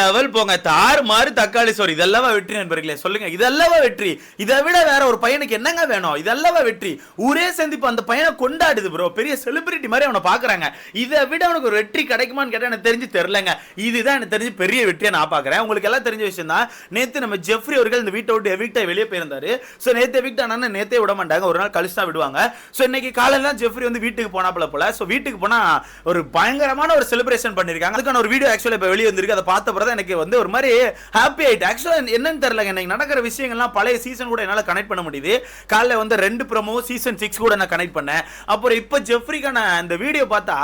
Level போங்க. தார் மாறு தக்காளி சோறு. இதெல்லாம் வெற்றி நண்பர்களே சொல்லுங்க. இதெல்லாம் வெற்றி. இதை விட வேற ஒரு பையனுக்கு என்னங்க வேணும்? இதெல்லாம் வெற்றி? ஊரே சந்திப்பு அந்த பையனை கொண்டாடுது ப்ரோ பெரிய செலிபிரிட்டி மாதிரி அவனை பாக்குறாங்க இதை விட அவனுக்கு ஒரு வெற்றி கிடைக்குமான்னு கேட்டா எனக்கு தெரிஞ்சு தெரிலங்க இதுதான் எனக்கு தெரிஞ்சு பெரிய வெற்றியை நான் பாக்குறேன் உங்களுக்கு எல்லாம் தெரிஞ்ச விஷயம் தான் நேத்து நம்ம ஜெஃப்ரி அவர்கள் இந்த வீட்டை விட்டு எவிக்டா வெளியே போயிருந்தாரு. சோ நேத்து எவிக்ட் ஆனா நேத்தே விட மாட்டாங்க. ஒரு நாள் கழிச்சு தான் விடுவாங்க. சோ இன்னைக்கு காலையில தான் ஜெஃப்ரி வந்து வீட்டுக்கு போனாப்புல போல. சோ வீட்டுக்கு போனா ஒரு பயங்கரமான ஒரு செலிப்ரேஷன் பண்ணிருக்காங்க. அதுக்கான ஒரு வீடியோ ஆக்சுவலா இப்ப வெளியே வந்திருக்கு. அதை பார்த்த தான் எனக்கு வந்து ஒரு மாதிரி ஹாப்பி ஆயிட்டு. ஆக்சுவலாக என்னன்னு தெரியல எனக்கு நடக்கிற விஷயங்கள்லாம் பழைய சீசன் கூட என்னால் கனெக்ட் பண்ண முடியுது. காலைல வந்து ரெண்டு ப்ரமோ சீசன் சிக்ஸ் கூட நான் கனெக்ட் பண்ணேன். அப்புறம் இப்போ ஜெஃப்ரிக்கான அந்த வீடியோ பார்த்தா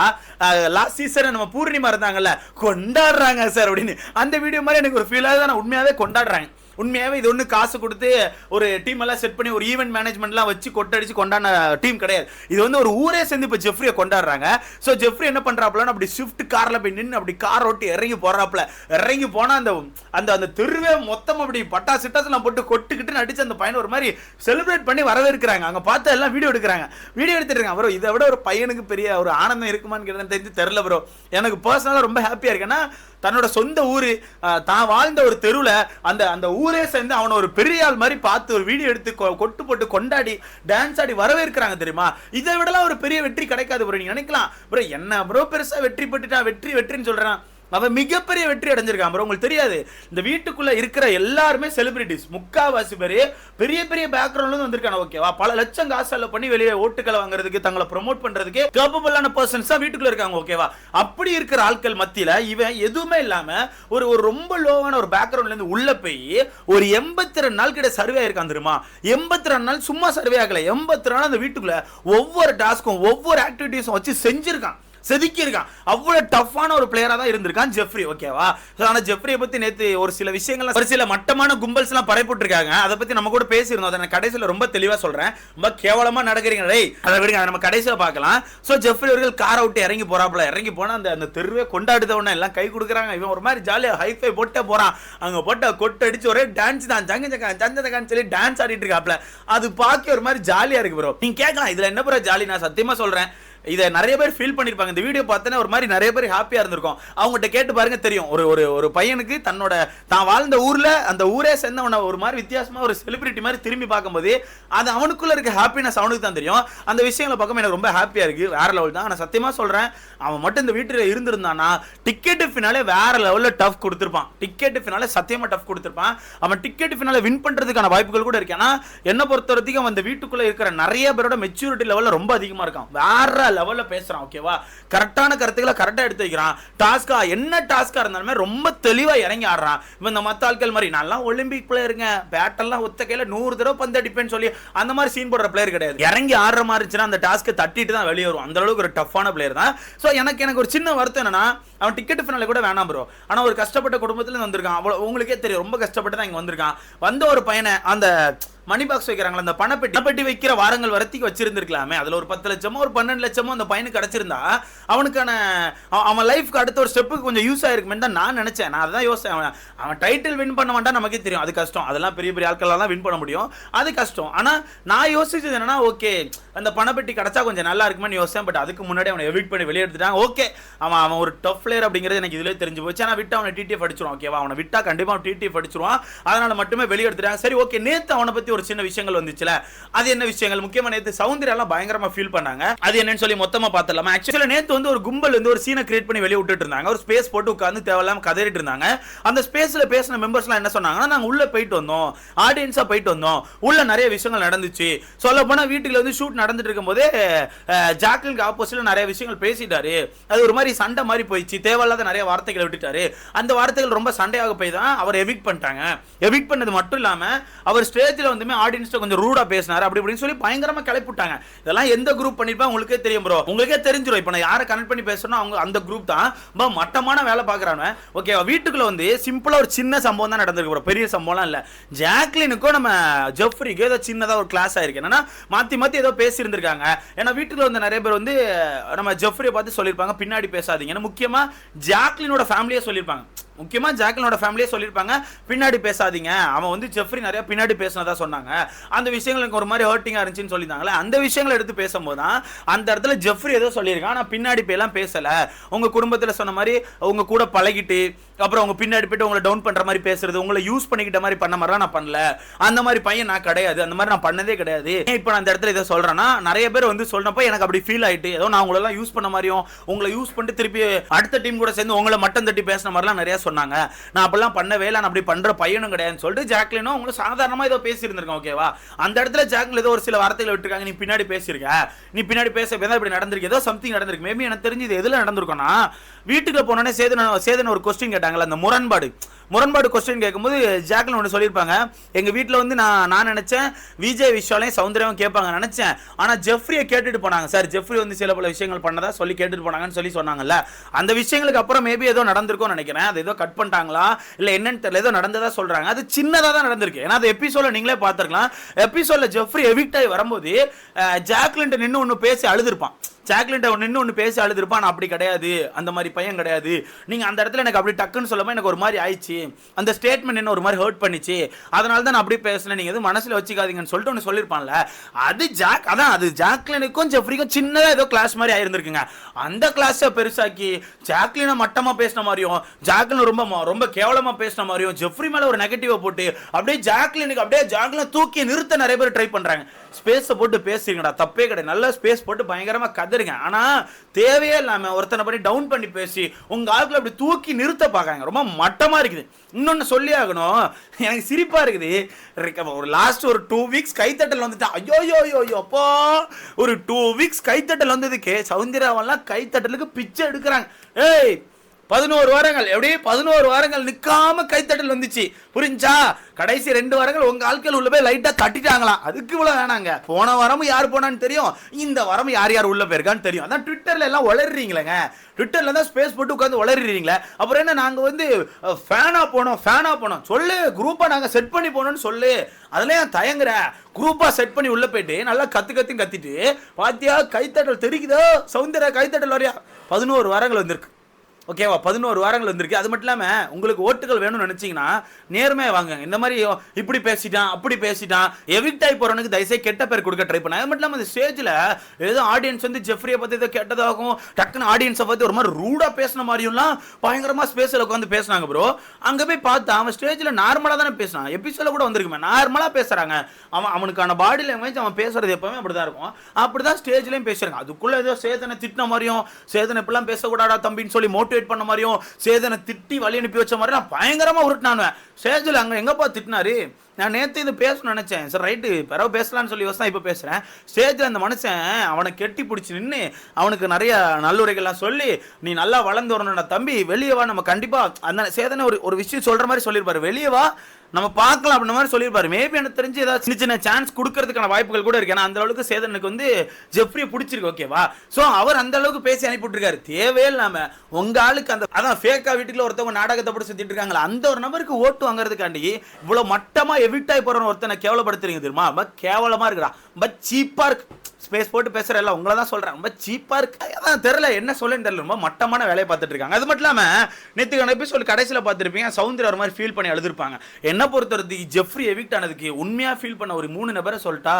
லாஸ்ட் சீசன் நம்ம பூர்ணிமா இருந்தாங்கல்ல கொண்டாடுறாங்க சார் அப்படின்னு. அந்த வீடியோ மாதிரி எனக்கு ஒரு ஃபீலாக தான் நான் உண்மையாகவே கொண்டாடுறாங்க. உண்மையாவே இது ஒன்று காசு கொடுத்து ஒரு டீம் எல்லாம் செட் பண்ணி ஒரு ஈவெண்ட் மேனேஜ்மெண்ட்லாம் வச்சு கொட்டடிச்சு கொண்டாடின டீம் கிடையாது. இது வந்து ஒரு ஊரே சேர்ந்து இப்போ ஜெஃப்ரியை கொண்டாடுறாங்க. ஸோ ஜெஃப்ரி என்ன பண்ணுறாப்புலன்னு அப்படி ஸ்விஃப்ட் காரில் போய் நின்று அப்படி கார் ஓட்டி இறங்கி போகிறாப்புல இறங்கி போனால் அந்த அந்த அந்த தெருவே மொத்தம் அப்படி பட்டா சிட்டாசெல்லாம் போட்டு கொட்டுக்கிட்டு நடிச்சு அந்த பையன் ஒரு மாதிரி செலிப்ரேட் பண்ணி வரவேற்கிறாங்க. அங்கே பார்த்து எல்லாம் வீடியோ எடுக்கிறாங்க. வீடியோ எடுத்துட்டு இருக்காங்க. ப்ரோ இதை விட ஒரு பையனுக்கு பெரிய ஒரு ஆனந்தம் இருக்குமான்னு கேட்டேன் தெரிஞ்சு தெரில ப்ரோ. எனக்கு பர்சனலாக ரொம்ப ஹாப்பியாக இருக்கேன்னா தன்னோட சொந்த ஊர் தான் வாழ்ந்த ஒரு தெருவில் அந்த அந்த ஊரே சேர்ந்து அவனை ஒரு பெரிய ஆள் மாதிரி பார்த்து ஒரு வீடியோ எடுத்து கொ- கொட்டு போட்டு கொண்டாடி டான்ஸ் ஆடி வரவேற்கிறாங்க தெரியுமா? இதை விடலாம் ஒரு பெரிய வெற்றி கிடைக்காது ப்ரோ நீ நினைக்கலாம் ப்ரோ என்ன ப்ரோ பெருசாக வெற்றி பெற்றுட்டா வெற்றி வெற்றின்னு சொல்றான். அவன் மிகப்பெரிய வெற்றி அடைஞ்சிருக்கான் ப்ரோ உங்களுக்கு தெரியாது. இந்த வீட்டுக்குள்ள இருக்கிற எல்லாருமே செலிபிரிட்டிஸ் முக்காவாசி பேர் பெரிய பெரிய பேக்ரவுண்ட்ல இருந்து வந்திருக்காங்க. ஓகேவா பல லட்சம் காசு செலவு பண்ணி வெளியே ஓட்டுகளை வாங்குறதுக்கு தங்களை ப்ரொமோட் பண்றதுக்கு கேப்பபிளான பர்சன்ஸ் தான் வீட்டுக்குள்ள இருக்காங்க. ஓகேவா அப்படி இருக்கிற ஆட்கள் மத்தியில இவன் எதுவுமே இல்லாம ஒரு ஒரு ரொம்ப லோவான ஒரு பேக்ரவுண்ட்ல இருந்து உள்ள போய் ஒரு எண்பத்தி ரெண்டு நாள் கிட்ட சர்வே ஆயிருக்கான் தெரியுமா? எண்பத்தி ரெண்டு நாள் சும்மா சர்வே ஆகல. எண்பத்தி நாள் அந்த வீட்டுக்குள்ள ஒவ்வொரு டாஸ்க்கும் ஒவ்வொரு ஆக்டிவிட்டிஸும் வச்சு செஞ்சிருக்கான். செதுக்கி இருக்கான் அவ்வளவு டஃப்பான ஒரு பிளேயரா தான் இருந்திருக்கான் ஜெஃப்ரி ஓகேவா ஆனா ஜெஃப்ரியை பத்தி நேத்து ஒரு சில விஷயங்கள் ஒரு சில மட்டமான கும்பல்ஸ் எல்லாம் பரப்பிட்டு இருக்காங்க அதை பத்தி நம்ம கூட பேசியிருந்தோம். அதை நான் கடைசியில ரொம்ப தெளிவா சொல்றேன். ரொம்ப கேவலமா நடக்கிறீங்க. டேய் அதை விடுங்க அதை நம்ம கடைசியில பார்க்கலாம். சோ ஜெஃப்ரி அவர்கள் கார் விட்டு இறங்கி போறாப்புல. இறங்கி போனா அந்த அந்த தெருவே கொண்டாடுத உடனே எல்லாம் கை கொடுக்குறாங்க. இவன் ஒரு மாதிரி ஜாலியா ஹைஃபை போட்டே போறான். அங்க போட்ட கொட்டு அடிச்சு ஒரே டான்ஸ் தான். ஜங்க ஜங்க ஜங்க ஜங்கன்னு சொல்லி டான்ஸ் ஆடிட்டு இருக்காப்ல அது பார்க்க ஒரு மாதிரி ஜாலியா இருக்கு ப்ரோ நீங்க கேட்கலாம் இதுல என்ன ப்ரோ ஜாலி நான் சத்தியமா சொல்றேன். இதை நிறைய பேர் ஃபீல் பண்ணியிருப்பாங்க இந்த வீடியோ பார்த்தோன்னே ஒரு மாதிரி நிறைய பேர் ஹாப்பியாக இருந்திருக்கும். அவங்ககிட்ட கேட்டு பாருங்க தெரியும். ஒரு ஒரு ஒரு பையனுக்கு தன்னோட தான் வாழ்ந்த ஊரில் அந்த ஊரே சேர்ந்தவன ஒரு மாதிரி வித்தியாசமாக ஒரு செலிபிரிட்டி மாதிரி திரும்பி பார்க்கும்போது அது அவனுக்குள்ள இருக்க ஹாப்பினஸ் அவனுக்கு தான் தெரியும். அந்த விஷயங்களை பக்கம் எனக்கு ரொம்ப ஹாப்பியாக இருக்குது வேற லெவல் தான். நான் சத்தியமாக சொல்கிறேன் அவன் மட்டும் இந்த வீட்டில் இருந்திருந்தானா டிக்கெட்டு ஃபினாலே வேற லெவலில் டஃப் கொடுத்துருப்பான். டிக்கெட் ஃபினாலே சத்தியமாக டஃப் கொடுத்துருப்பான். அவன் டிக்கெட் ஃபினாலே வின் பண்ணுறதுக்கான வாய்ப்புகள் கூட இருக்கு. ஆனால் என்னை பொறுத்த வரைக்கும் அவன் அந்த வீட்டுக்குள்ளே இருக்கிற நிறைய பேரோட மெச்சூரிட்டி லெவலில் ரொம்ப அதிகமாக இருக்கான். வேற லெவலில் பேசுகிறான் ஓகேவா கரெக்டான கருத்துக்களை கரெக்டாக எடுத்து வைக்கிறான். டாஸ்க்காக என்ன டாஸ்க்காக இருந்தாலுமே ரொம்ப தெளிவாக இறங்கி ஆடுறான். இப்போ இந்த மற்ற ஆட்கள் மாதிரி நான்லாம் ஒலிம்பிக் பிளேயருங்க பேட்டெல்லாம் ஒத்த கையில் நூறு தடவை பந்து அடிப்பேன்னு சொல்லி அந்த மாதிரி சீன் போடுற பிளேயர் கிடையாது. இறங்கி ஆடுற மாதிரி இருந்துச்சுன்னா அந்த டாஸ்க்கை தட்டிட்டு தான் வெளியே வரும் அந்த அளவுக்கு ஒரு டஃப்பான பிளேயர் தான். ஸோ எனக்கு எனக்கு ஒரு சின்ன வருத்தம் என்னன்னா அவன் டிக்கெட் ஃபினால கூட வேணாம் ப்ரோ ஆனால் ஒரு கஷ்டப்பட்ட குடும்பத்தில் வந்திருக்கான். அவ்வளோ உங்களுக்கே தெரியும். ரொம்ப கஷ்டப்பட்டு தான் இங்கே வந்திருக்கான். வந்த ஒரு பையனை அந்த மணி பாக்ஸ் வைக்கிறாங்களா அந்த பணப்பெட்டி பணப்பெட்டி வைக்கிற வாரங்கள் வரத்துக்கு வச்சிருந்திருக்கலாமே. அதுல ஒரு பத்து லட்சமோ ஒரு பன்னெண்டு லட்சமோ அந்த பையனுக்கு கிடைச்சிருந்தா அவனுக்கான அவன் லைஃப்க்கு அடுத்த ஒரு ஸ்டெப்புக்கு கொஞ்சம் யூஸ் ஆயிருக்குமே தான் நான் நினைச்சேன். நான் அதான் யோசிச்சேன். அவன் அவன் டைட்டில் வின் பண்ண மாட்டான் நமக்கே தெரியும். அது கஷ்டம். அதெல்லாம் பெரிய பெரிய ஆட்களெல்லாம் வின் பண்ண முடியும். அது கஷ்டம். ஆனா நான் யோசிச்சது என்னன்னா ஓகே அந்த பணப்பெட்டி கிடைச்சா கொஞ்சம் நல்லா இருக்குமே யோசிச்சேன். பட் அதுக்கு முன்னாடி அவனை எவிட் பண்ணி வெளியே எடுத்துட்டாங்க ஓகே அவன் அவன் ஒரு டஃப் பிளேயர் அப்படிங்கிறது எனக்கு இதுல தெரிஞ்சு போச்சு. ஆனா விட்டு அவனை டிடிஎஃப் அடிச்சிருவான். ஓகேவா அவனை விட்டா கண்டிப்பா அவன் டிடிஎஃப் அடிச்சிருவான். அதனால மட்டுமே வெளியே எடுத்துட்டாங்க சரி ஓகே நேத்து அவனை பத்தி ஒரு சின்ன விஷயங்கள் வந்துச்சுல அது என்ன விஷயங்கள்? முக்கியமா நேத்து சௌந்தர்யா எல்லாம் பயங்கரமா ஃபீல் பண்ணாங்க. அது என்னன்னு சொல்லி மொத்தமா பார்த்தலாம் ஆக்சுவலா நேத்து வந்து ஒரு கும்பல் வந்து ஒரு சீனை கிரியேட் பண்ணி வெளியே விட்டுட்டு இருந்தாங்க. ஒரு ஸ்பேஸ் போட்டு உட்கார்ந்து தேவையில்லாம கதறிட்டு இருந்தாங்க. அந்த ஸ்பேஸ்ல பேசின மெம்பர்ஸ்லாம் என்ன சொன்னாங்கன்னா நாங்க உள்ள போயிட்டு வந்தோம். ஆடியன்ஸா போயிட்டு வந்தோம். உள்ள நிறைய விஷயங்கள் நடந்துச்சு. சொல்ல போனா வீட்டுல வந்து ஷூட் நடந்துட்டு இருக்கும்போதே ஜாக்கிலுக்கு ஆப்போசிட்டில் ஆப்போசிட்ல நிறைய விஷயங்கள் பேசிட்டாரு. அது ஒரு மாதிரி சண்டை மாதிரி போயிடுச்சு. தேவையில்லாத நிறைய வார்த்தைகளை விட்டுட்டாரு. அந்த வார்த்தைகள் ரொம்ப சண்டையாக போய் தான் அவர் எவிக் பண்ணிட்டாங்க. எவிக் பண்ணது மட்டும் இல்லாம அவர் ஸ்டேஜ்ல எல்லாருமே ஆடியன்ஸ்ட கொஞ்சம் ரூடா பேசினாரு அப்படி இப்படின்னு சொல்லி பயங்கரமா கிளப்பிட்டாங்க இதெல்லாம் எந்த குரூப் பண்ணிருப்பா உங்களுக்கே தெரியும் ப்ரோ உங்களுக்கே தெரிஞ்சிடும் இப்போ நான் யாரை கனெக்ட் பண்ணி பேசுறோம் அவங்க அந்த குரூப் தான். ரொம்ப மட்டமான வேலை பார்க்கறாங்க ஓகே வீட்டுக்குள்ள வந்து சிம்பிளா ஒரு சின்ன சம்பவம் தான் நடந்திருக்கு ப்ரோ பெரிய சம்பவம்லாம் இல்ல. ஜாக்லினுக்கும் நம்ம ஜெஃப்ரிக்கும் ஏதோ சின்னதா ஒரு கிளாஸ் ஆயிருக்கு. என்னன்னா மாத்தி மாத்தி ஏதோ பேசி இருந்திருக்காங்க ஏன்னா வீட்டுக்குள்ள வந்து நிறைய பேர் வந்து நம்ம ஜெஃப்ரியை பார்த்து சொல்லியிருப்பாங்க. பின்னாடி பேசாதீங்கன்னு முக்கியமா ஜாக்லினோட ஃபேமிலியே சொல்லியிருப்பாங்க. முக்கியமாக ஜாக்லினோட ஃபேமிலியே சொல்லியிருப்பாங்க பின்னாடி பேசாதீங்க. அவன் வந்து ஜெஃப்ரி நிறைய பின்னாடி பேசினதா சொன்னாங்க. அந்த விஷயங்கள் எனக்கு ஒரு மாதிரி ஹர்ட்டிங்காக இருந்துச்சுன்னு சொல்லியிருந்தாங்களே அந்த விஷயங்களை எடுத்து பேசும்போது தான் அந்த இடத்துல ஜெஃப்ரி ஏதோ சொல்லியிருக்கான். ஆனால் பின்னாடி போயெல்லாம் பேசலை. உங்கள் குடும்பத்தில் சொன்ன மாதிரி உங்கள் கூட பழகிட்டு அப்புறம் உங்க பின்னாடி போயிட்டு உங்களை டவுன் பண்ற மாதிரி பேசுறது உங்களை யூஸ் பண்ணிக்கிட்ட மாதிரி பண்ண மாதிரிலாம் நான் பண்ணல. அந்த மாதிரி பையன் நான் கிடையாது. அந்த மாதிரி நான் பண்ணதே கிடையாது. இப்போ நான் அந்த இடத்துல இதை சொல்றேன்னா நிறைய பேர் வந்து சொன்னப்போ எனக்கு அப்படி ஃபீல் ஆயிட்டு ஏதோ நான் உங்களெல்லாம் யூஸ் பண்ண மாதிரியும் உங்களை யூஸ் பண்ணிட்டு திருப்பி அடுத்த டீம் கூட சேர்ந்து உங்களை மட்டம் தட்டி பேசின மாதிரிலாம் நிறைய சொன்னாங்க. நான் அப்படிலாம் பண்ணவே இல்லை நான் அப்படி பண்ற பையனும் கிடையாதுன்னு சொல்லிட்டு ஜாக்லினும் உங்களை சாதாரணமா ஏதோ பேசியிருந்திருக்கேன் ஓகேவா அந்த இடத்துல ஜாக்ல ஏதோ ஒரு சில வார்த்தைகளை விட்டுருக்காங்க நீ பின்னாடி பேசியிருக்க. நீ பின்னாடி பேச இப்படி நடந்திருக்கு. ஏதோ சம்திங் நடந்திருக்கு. மேபி எனக்கு தெரிஞ்சு இது எதுல நடந்திருக்கோம்னா வீட்டுக்கு போனோடனே சேதன சேதன ஒரு கொஸ்டின் கேட்டாங்கல்ல அந்த முரண்பாடு. முரண்பாடு கொஸ்டின் கேட்கும்போது ஜாக்லின் ஒன்று சொல்லியிருப்பாங்க. எங்கள் வீட்டில் வந்து நான் நான் நினச்சேன் விஜய் விஷாலையும் சௌந்தர்யாவும் கேட்பாங்க நினச்சேன். ஆனால் ஜெஃப்ரியை கேட்டுட்டு போனாங்க. சார் ஜெஃப்ரி வந்து சில பல விஷயங்கள் பண்ணதா சொல்லி கேட்டுட்டு போனாங்கன்னு சொல்லி சொன்னாங்கல்ல. அந்த விஷயங்களுக்கு அப்புறம் மேபி ஏதோ நடந்திருக்கும்னு நினைக்கிறேன். அது ஏதோ கட் பண்ணிட்டாங்களா? இல்லை என்னன்னு தெரியல. ஏதோ நடந்ததா சொல்கிறாங்க அது சின்னதாக தான் நடந்திருக்கு. ஏன்னா அது எபிசோட நீங்களே பார்த்துருக்கலாம். எபிசோடில் ஜெஃப்ரி எவிக்ட் ஆகி வரும்போது ஜாக்லின்ட்டு நின்று ஒன்று பேசி அழுதுருப்பான். சாக்லேட்டை நின்று ஒன்று பேசி அழுதுருப்பான். நான் அப்படி கிடையாது. அந்த மாதிரி பையன் கிடையாது. நீங்கள் அந்த இடத்துல எனக்கு அப்படி டக்குன்னு சொல்லாமல் எனக்கு ஒரு மாதிரி ஆயிடுச்சு. அந்த ஸ்டேட்மெண்ட் என்ன ஒரு மாதிரி ஹர்ட் பண்ணிச்சு. அதனால தான் நான் அப்படி பேசல நீங்கள் எதுவும் மனசில் வச்சுக்காதீங்கன்னு சொல்லிட்டு ஒன்று சொல்லியிருப்பான்ல அது ஜாக் அதான் அது ஜாக்லினுக்கும் ஜெஃப்ரிக்கும் சின்னதாக ஏதோ கிளாஸ் மாதிரி ஆயிருந்திருக்குங்க. அந்த கிளாஸை பெருசாக்கி ஜாக்லினை மட்டமாக பேசின மாதிரியும் ஜாக்லின் ரொம்ப ரொம்ப கேவலமாக பேசின மாதிரியும் ஜெஃப்ரி மேலே ஒரு நெகட்டிவை போட்டு அப்படியே ஜாக்லினுக்கு அப்படியே ஜாக்லினை தூக்கி நிறுத்த நிறைய பேர் ட்ரை பண்ணுறாங்க ஸ்பேஸை போட்டு பேசுறீங்கடா. தப்பே கிடையாது. நல்லா ஸ்பேஸ் போட்டு பயங்கரமாக கதறுங்க ஆனால் தேவையே இல்லாமல் ஒருத்தனை பண்ணி டவுன் பண்ணி பேசி உங்கள் ஆட்களை அப்படி தூக்கி நிறுத்த பார்க்குறாங்க. ரொம்ப மட்டமாக இருக்குது. இன்னொன்று சொல்லி ஆகணும். எனக்கு சிரிப்பாக இருக்குது. ஒரு லாஸ்ட் ஒரு டூ வீக்ஸ் கைத்தட்டல் வந்துட்டு. ஐயோ ஐயோ ஐயோ ஐயோ ஒரு டூ வீக்ஸ் கைத்தட்டல் வந்ததுக்கு சௌந்தர்யாவெல்லாம் கைத்தட்டலுக்கு பிச்சை எடுக்கிறாங்க. ஏய் பதினோரு வாரங்கள் எப்படி? பதினோரு வாரங்கள் நிற்காம கைத்தட்டல் வந்துச்சு. புரிஞ்சா? கடைசி ரெண்டு வாரங்கள் உங்க ஆட்கள் உள்ள போய் லைட்டா தட்டிட்டாங்களாம். அதுக்கு இவ்வளவு வேணாங்க. போன வாரமும் யார் போனான்னு தெரியும். இந்த வாரம் யார் யார் உள்ள போயிருக்கான்னு தெரியும். அதான் ட்விட்டர்ல எல்லாம் வளர்றீங்களேங்க ட்விட்டர்ல தான் ஸ்பேஸ் போட்டு உட்காந்து வளர்றீங்களே அப்புறம் என்ன நாங்க வந்து ஃபேனா போனோம் ஃபேனா போனோம். சொல்லு குரூப்பா நாங்க செட் பண்ணி போனோம்னு சொல்லு. அதுல ஏன் தயங்குற குரூப்பா செட் பண்ணி உள்ள போயிட்டு நல்லா கத்து கத்து கத்திட்டு பாத்தியா கைத்தட்டல் தெரிக்குதோ? சவுந்தர கைத்தட்டல் வரையா? பதினோரு வாரங்கள் வந்திருக்கு. ஓகேவா பதினோரு வாரங்கள் வந்திருக்கு. அது மட்டும் இல்லாமல் உங்களுக்கு ஓட்டுகள் வேணும்னு நினச்சிங்கன்னா நேர்மையாக வாங்க இந்த மாதிரி இப்படி பேசிட்டான் அப்படி பேசிட்டான் எவிக்ட் ஆகி போகிறவனுக்கு தயவுசெய்து கெட்ட பேர் கொடுக்க ட்ரை பண்ண அது மட்டும் இல்லாமல் இந்த ஸ்டேஜில் ஏதோ ஆடியன்ஸ் வந்து ஜெஃப்ரியை பற்றி ஏதோ கெட்டதாகும் டக்குன்னு ஆடியன்ஸை பற்றி ஒரு மாதிரி ரூடாக பேசின மாதிரியும்லாம் பயங்கரமாக ஸ்பேஸில் உட்காந்து பேசுனாங்க ப்ரோ அங்கே போய் பார்த்தா அவன் ஸ்டேஜில் நார்மலாக தானே பேசினான். எபிசோட கூட வந்திருக்குமே நார்மலாக பேசுகிறாங்க அவன் அவனுக்கான பாடி லாங்குவேஜ் அவன் பேசுறது எப்பவுமே அப்படி தான் இருக்கும். அப்படி தான் ஸ்டேஜ்லேயும் பேசுறாங்க அதுக்குள்ளே ஏதோ சேதனை திட்டின மாதிரியும் சேதனை இப்படிலாம் பேசக்கூடாடா தம்பின்னு சொல்லி மோட்டிவேட் பண்ண மாதிரியும் சேதனை திட்டி வழி அனுப்பி வச்ச மாதிரி நான் பயங்கரமாக உருட்டினானுவேன் சேஜில் அங்கே எங்கப்பா திட்டினாரு? நான் நேற்று இது பேசணும்னு நினச்சேன். சார் ரைட்டு பிறகு பேசலாம்னு சொல்லி யோசனை இப்போ பேசுகிறேன் ஸ்டேஜில் அந்த மனுஷன் அவனை கெட்டி பிடிச்சி நின்று அவனுக்கு நிறைய நல்லுரைகள்லாம் சொல்லி நீ நல்லா வளர்ந்து வரணும்டா தம்பி வெளியே வா நம்ம கண்டிப்பாக அந்த சேதனை ஒரு ஒரு விஷயம் சொல்கிற மாதிரி சொல்லியிருப்பாரு. வெளியே வா நம்ம பார்க்கலாம் அப்படின்ற மாதிரி சொல்லியிருப்பாரு. மேபி எனக்கு தெரிஞ்சு ஏதாவது சின்ன சின்ன சான்ஸ் கொடுக்கறதுக்கான வாய்ப்புகள் கூட இருக்கு. ஏன்னா அந்த அளவுக்கு சேதனுக்கு வந்து ஜெஃப்ரியை பிடிச்சிருக்கு. ஓகேவா ஸோ அவர் அந்த அளவுக்கு பேசி அனுப்பிவிட்டுருக்காரு தேவையே இல்லாம உங்க ஆளுக்கு அந்த அதான் ஃபேக்கா வீட்டுக்குள்ள ஒருத்தவங்க நாடகத்தை போட்டு சுத்திட்டு இருக்காங்களா அந்த ஒரு நபருக்கு ஓட்டு வாங்குறதுக்காண்டி இவ்வளவு மட்டமா எவிட் ஆகி போறவன் ஒருத்தனை கேவலப்படுத்துறீங்க தெரியுமா? கேவலமா இருக்கிறான். பட் சீப்பா இருக்கு. ஸ்பேஸ் போட்டு பேசுகிற எல்லாம் உங்களை தான் சொல்கிறேன் ரொம்ப சீப்பாக இருக்கு. அதான் தெரியல என்ன சொல்லுன்னு தெரியல. ரொம்ப மட்டமான வேலையை பார்த்துட்டு இருக்காங்க. அது மட்டும் இல்லாமல் நேத்துக்கான எபிசோட் கடைசியில் பார்த்துருப்பீங்க சவுந்தர் ஒரு மாதிரி ஃபீல் பண்ணி எழுதிருப்பாங்க. என்ன பொறுத்தவரைக்கும் ஜெஃப்ரி எவிக்ட் ஆனதுக்கு உண்மையாக ஃபீல் பண்ண ஒரு மூணு நபரை சொல்லிட்டா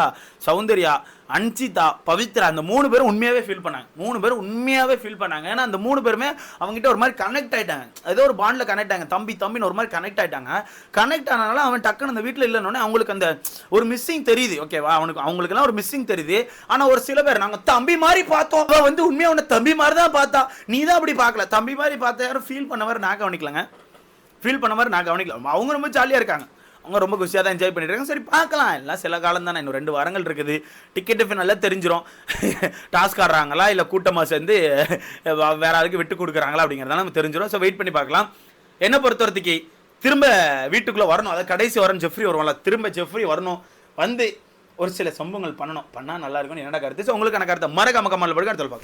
சௌந்தர்யா அன்சிதா பவித்ரா அந்த மூணு பேரும் உண்மையாகவே ஃபீல் பண்ணாங்க. மூணு பேரும் உண்மையாகவே ஃபீல் பண்ணாங்க. ஏன்னா அந்த மூணு பேருமே அவங்ககிட்ட ஒரு மாதிரி கனெக்ட் ஆகிட்டாங்க ஏதோ ஒரு பாண்டில் கனெக்ட் ஆகிங்க தம்பி தம்பின்னு ஒரு மாதிரி கனெக்ட் ஆகிட்டாங்க கனெக்ட் ஆனாலும் அவன் டக்குன்னு அந்த வீட்டில் இல்லைன்னு அவங்களுக்கு அந்த ஒரு மிஸ்ஸிங் தெரியுது. ஓகேவா அவனுக்கு அவங்களுக்குலாம் ஒரு மிஸ்ஸிங் தெரியுது. ஆனா ஒரு சில பேர் நாங்க தம்பி மாதிரி பார்த்தோம். அவ வந்து உண்மையா உன்னை தம்பி மாதிரி தான் பார்த்தா. நீ தான் அப்படி பார்க்கல. தம்பி மாதிரி பார்த்த யாரும் ஃபீல் பண்ண மாதிரி நான் கவனிக்கலங்க. ஃபீல் பண்ண மாதிரி நான் கவனிக்கல. அவங்க ரொம்ப ஜாலியாக இருக்காங்க. அவங்க ரொம்ப குஷியாக தான் என்ஜாய் பண்ணிட்டு இருக்காங்க. சரி பார்க்கலாம். எல்லாம் சில காலம் தானே. இன்னும் ரெண்டு வாரங்கள் இருக்குது. டிக்கெட் நல்லா தெரிஞ்சிடும் டாஸ்க் ஆடுறாங்களா இல்லை கூட்டமாக சேர்ந்து வேற ஆளுக்கு விட்டு கொடுக்குறாங்களா அப்படிங்கிறதால நம்ம தெரிஞ்சிடும் ஸோ வெயிட் பண்ணி பார்க்கலாம். என்ன பொறுத்தவரத்துக்கு திரும்ப வீட்டுக்குள்ளே வரணும். அதாவது கடைசி வரணும் ஜெஃப்ரி வருவாங்களா திரும்ப ஜெஃப்ரி வரணும். வந்து ஒரு சில சம்பவங்கள் பண்ணணும். பண்ணால் நல்லா இருக்கும்னு என்னோட கருத்து. ஸோ உங்களுக்கான கருத்தை மறக்காம கமல் படுக்க அடுத்த பார்க்கலாம்